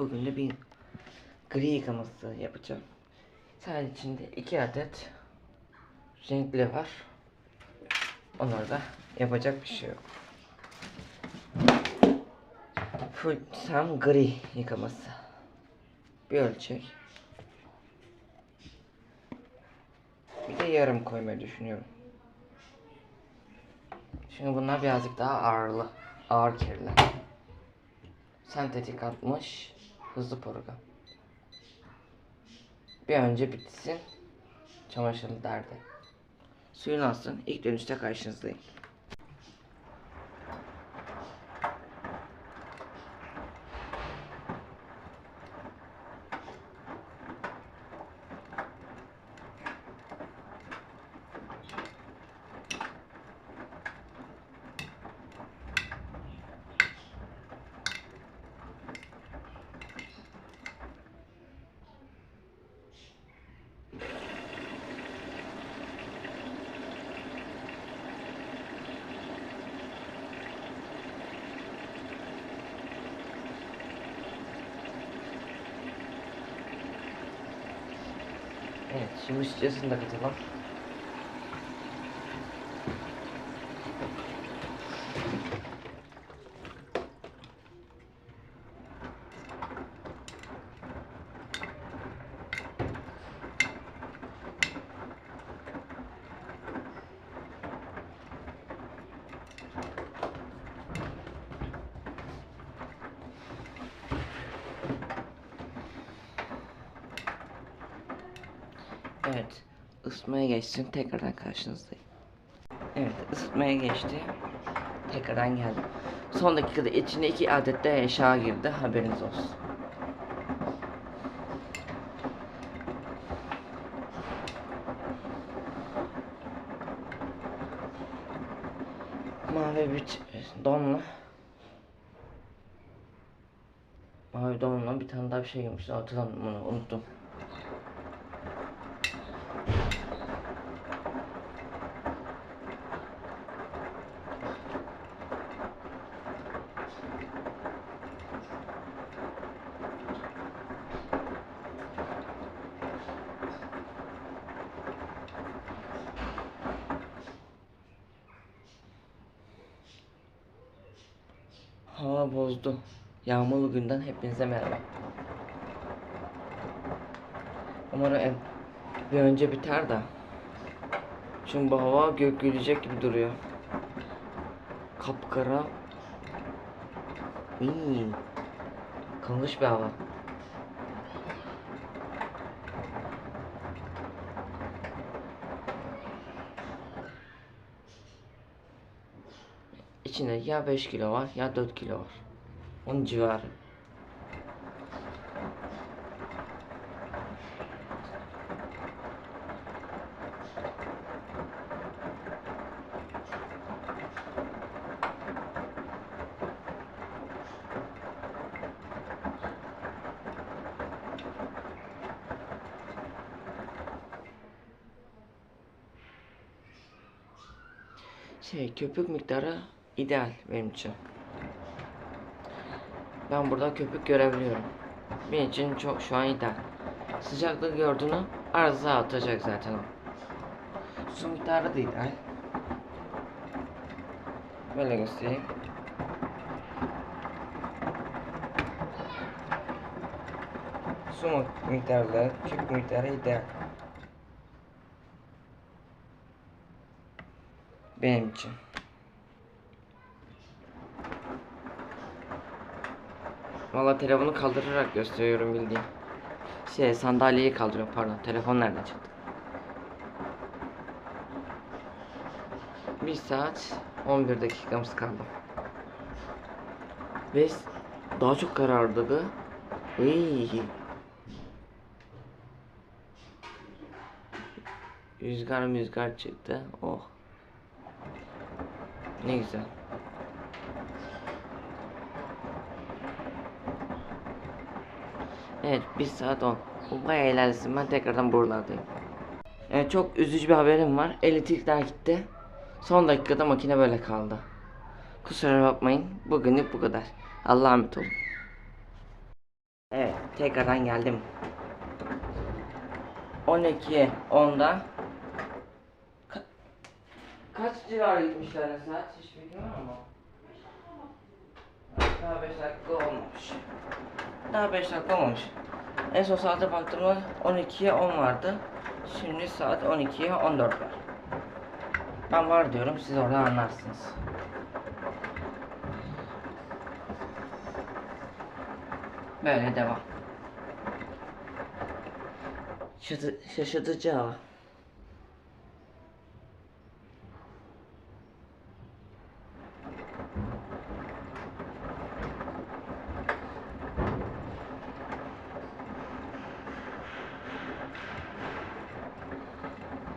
bugün de bir gri yıkaması yapacağım. Sadece içinde iki adet renkli var. Onları da yapacak bir şey yok. Full tam gri yıkaması. Bir ölçek. Bir de yarım koymayı düşünüyorum. Şimdi bunlar birazcık daha ağırlı. Ağır kirler. Sentetik atmış. Hızlı program. Bir önce bitsin. Çamaşırlı derdi. Suyunu alsın. İlk dönüşte karşınızdayım. Evet, şimdi sıcasını da katalım. Evet, ısıtmaya geçsin. Tekrardan karşınızdayım. Evet, ısıtmaya geçti. Tekrardan geldim. Son dakikada içine iki adet de eşya girdi. Haberiniz olsun. Mavi bir donla. Mavi donla bir tane daha bir şey girmiş. Hatırlamıyorum bunu unuttum. Hava bozdu. Yağmurlu günden hepinize merhaba. Umarım bir önce biter de. Çünkü bu hava gök gürleyecek gibi duruyor. Kapkara. İyi. Kanlış bir hava. İçinde ya 5 kilo var ya 4 kilo var. Onun civarı. Şey köpük miktarı ideal benim için. Ben burada köpük görebiliyorum. Benim için çok şu an ideal. Sıcaklığı gördüğünü arıza atacak zaten o. Su miktarı da ideal. Böyle göstereyim. Su miktarı, köpük miktarı ideal. Benim için. Valla telefonu kaldırarak gösteriyorum bildiğin. Şey sandalyeyi kaldırıyorum pardon. Telefon nereden çıktı? 1 saat 11 dakikamız kaldı. Ve daha çok karardı. Ey. Rüzgar rüzgar çıktı. Oh. Ne güzel. Evet 1 saat 10. Bu bayağı ilerlesin ben tekrardan buralardayım. Evet çok üzücü bir haberim var. Elektrikler gitti. Son dakikada makine böyle kaldı. Kusura bakmayın. Bugünlük bu kadar. Allah'a emanet olun. Evet, tekrardan geldim. 12 10'da Ka- kaç civarı gitmişler saat? Hiç var mı? Daha 5 dakika olmamış. Daha 5 dakika olmamış. En son saate baktığımda 12'ye 10 vardı. Şimdi saat 12'ye 14 var. Ben var diyorum, siz orada anlarsınız. Böyle devam. Şaşı şaşırtıcı hava.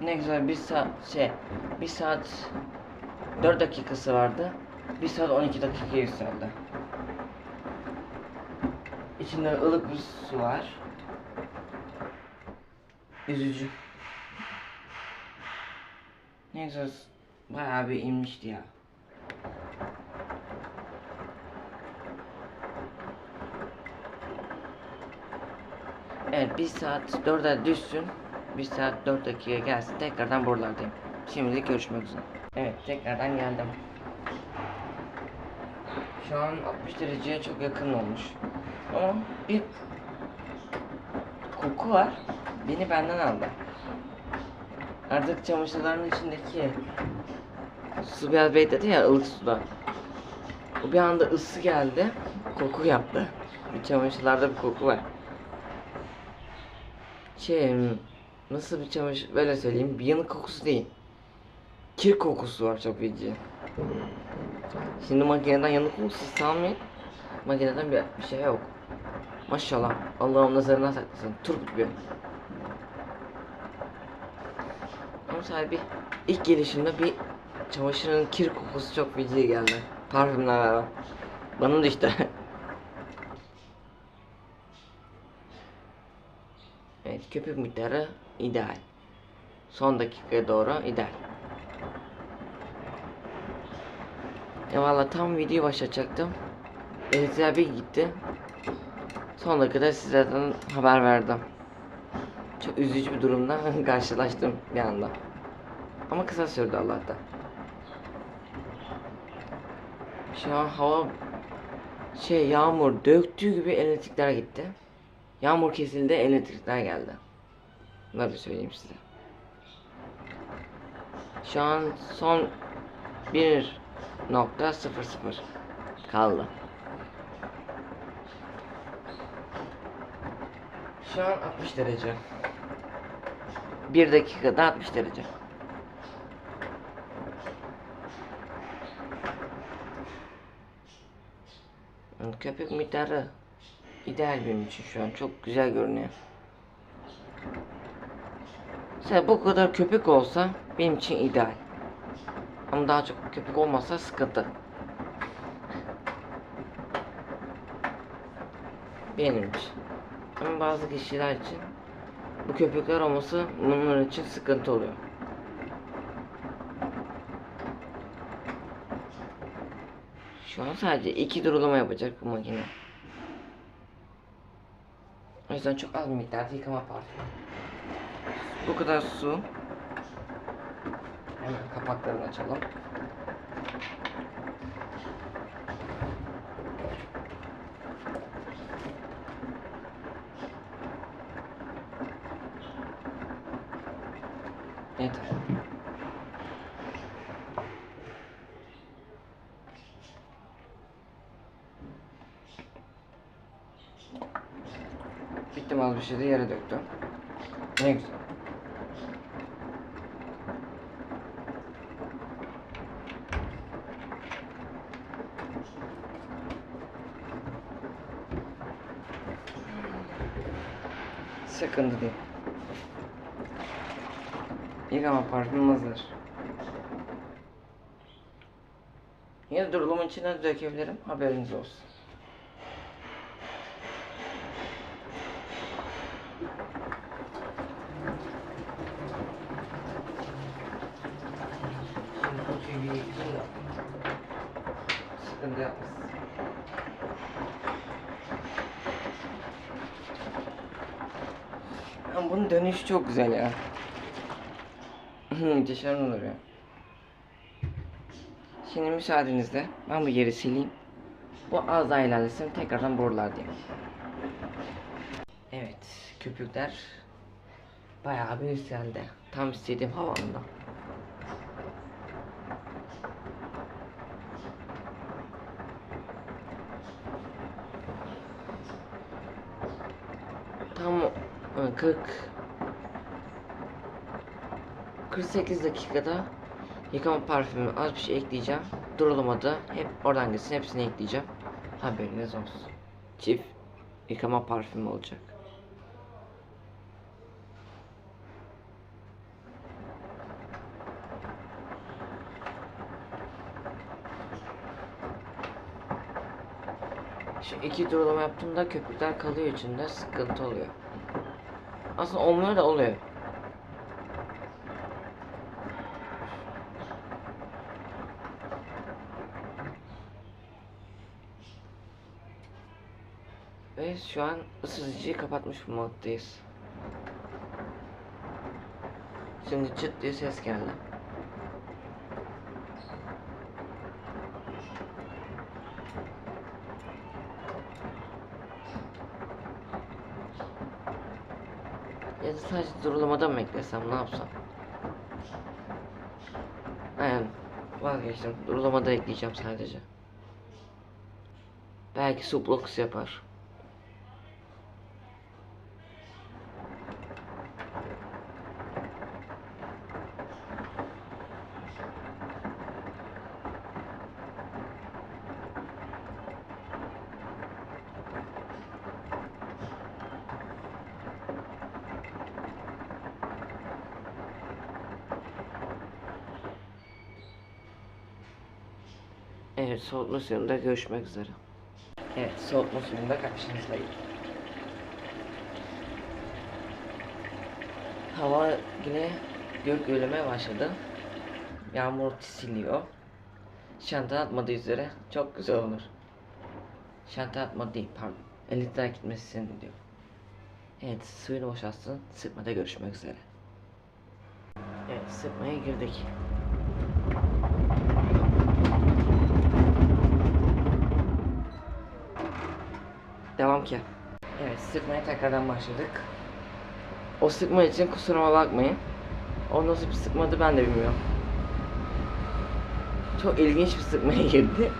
Ne güzel bir saat şey bir saat 4 dakikası vardı. Bir saat 12 dakika yükseldi. İçinde ılık bir su var. Üzücü. Ne güzel bayağı bir inmişti ya. Evet bir saat 4'e düşsün. Bir saat 4 dakika gelsin tekrardan buralardayım. Şimdilik görüşmek üzere. Evet tekrardan geldim. Şu an 60 dereceye çok yakın olmuş. Ama bir koku var. Beni benden aldı. Artık çamaşırların içindeki su biraz bekledi ya ılık suda. O bir anda ısı geldi. Koku yaptı. Çamaşırlarda bir koku var. Şey nasıl bir çamaşır böyle söyleyeyim bir yanık kokusu değil. Kir kokusu var çok feci. Şimdi makineden yanık kokusu salmayın. Makineden bir, bir şey yok. Maşallah. Allah'ım nazarına saklasın. Turp gibi. Ama sahibi ilk gelişimde bir çamaşırın kir kokusu çok feci geldi. Parfümle beraber. Bana da işte. evet köpük miktarı ideal. Son dakikaya doğru ideal. Ya valla tam video başlatacaktım. Elektriğe bir gitti. Son dakikada sizlerden haber verdim. Çok üzücü bir durumda karşılaştım bir anda. Ama kısa sürdü Allah'tan. Şu an hava şey yağmur döktüğü gibi elektrikler gitti. Yağmur kesildi elektrikler geldi. Böyle söyleyeyim size. Şu an son 1.00 kaldı. Şu an 60 derece. 1 dakikada 60 derece. Köpük miktarı ideal benim için şu an çok güzel görünüyor. Mesela bu kadar köpük olsa benim için ideal. Ama daha çok köpük olmasa sıkıntı. Benim için. Ama bazı kişiler için bu köpükler olması bunlar için sıkıntı oluyor. Şu an sadece iki durulama yapacak bu makine. O yüzden çok az miktarda yıkama parfümü. Bu kadar su. Hemen kapaklarını açalım. Az bir şey de yere döktüm. Ne güzel. Sıkıntı değil. Yıkama parfüm hazır. Yine durulumun içine dökebilirim. Haberiniz olsun. Şimdi bu tüyü yıkayayım da. Yapmasın. Ama bunun dönüşü çok güzel ya. Muhteşem olur ya. Şimdi müsaadenizle ben bu yeri sileyim. Bu az daha ilerlesin tekrardan borular diyeyim. Evet köpükler bayağı bir yükseldi. Tam istediğim havamda. Tam e, 40 48 dakikada yıkama parfümü az bir şey ekleyeceğim. Durulamadı. Hep oradan gitsin hepsini ekleyeceğim. Haberiniz olsun. Çift yıkama parfümü olacak. Şu iki durulama yaptığımda köpükler kalıyor içinde sıkıntı oluyor. Aslında olmuyor da oluyor. Ve şu an ısıtıcıyı kapatmış bir moddayız. Şimdi çıt diye ses geldi. Ya da sadece durulamada mı eklesem ne yapsam? Aynen vazgeçtim. Durulamada ekleyeceğim sadece. Belki sublox yapar. Evet soğutma suyunda görüşmek üzere. Evet soğutma suyunda karşınızdayım. Hava yine gök gürlemeye başladı. Yağmur siliyor. Şanta atmadığı üzere çok güzel olur. Şanta atma değil pardon. Elektriğe gitmesin diyor. Evet suyunu boşaltsın. Sıkmada görüşmek üzere. Evet sıkmaya girdik. Ki. Evet sıkmaya tekrardan başladık. O sıkma için kusuruma bakmayın. O nasıl bir sıkmadı ben de bilmiyorum. Çok ilginç bir sıkmaya girdi.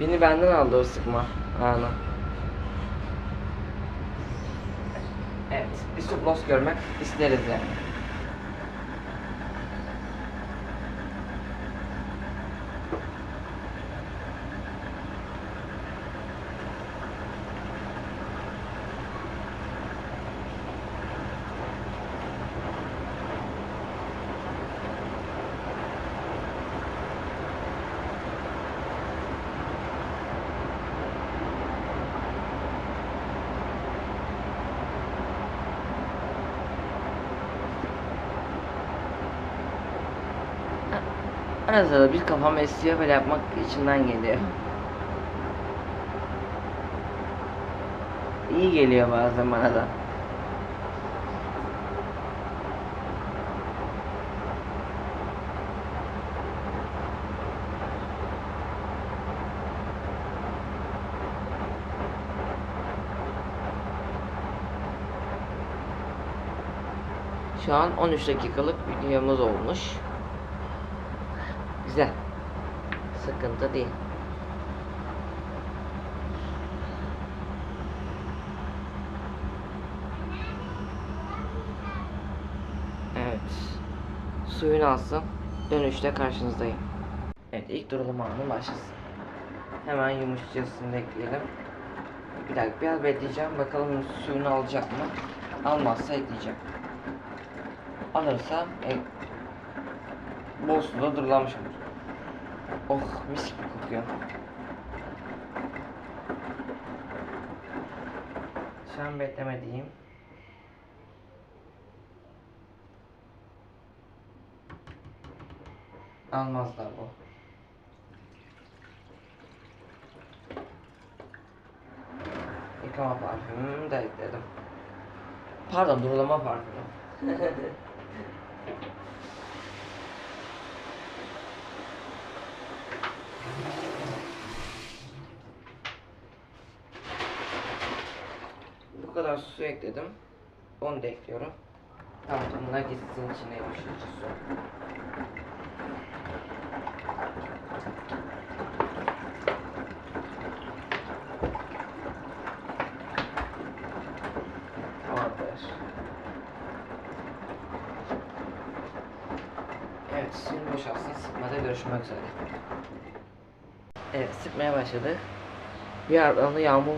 Beni benden aldı o sıkma anı. Evet, bir sublos görmek isteriz yani. Arada sırada bir kafam esiyor böyle yapmak içimden geliyor. İyi geliyor bazen bana da. Şu an 13 dakikalık videomuz olmuş. Güzel. Sıkıntı değil. Evet. Suyunu alsın. Dönüşte karşınızdayım. Evet ilk durulama anı başlasın. Hemen yumuşacasını ekleyelim. Bir dakika biraz bekleyeceğim. Bakalım suyunu alacak mı? Almazsa ekleyeceğim. Alırsa e, bol suda durulamış olur. Oh mis gibi kokuyor. Şu an beklemediğim. Almazlar bu. Yıkama parfümümü de ekledim. Pardon durulama farkı. Bu kadar su ekledim. Onu da ekliyorum. Tamam bunlar gitsin içine yapıştırıcı su. Tamamdır. Evet, şimdi boşalsın. Sıkmada görüşmek üzere. Evet, sıkmaya başladık. Bir yandan da yağmur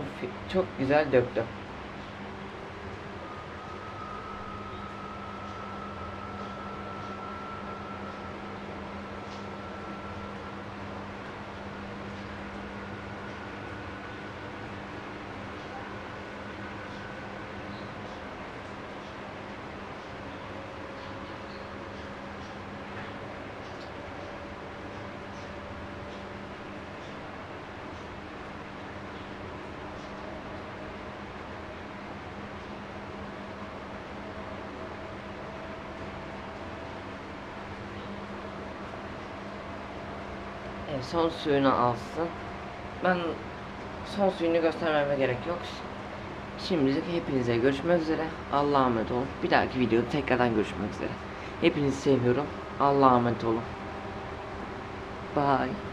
çok güzel döktü. Son suyunu alsın. Ben son suyunu göstermeme gerek yok. Şimdilik hepinize görüşmek üzere. Allah'a emanet olun. Bir dahaki videoda tekrardan görüşmek üzere. Hepinizi seviyorum. Allah'a emanet olun. Bye.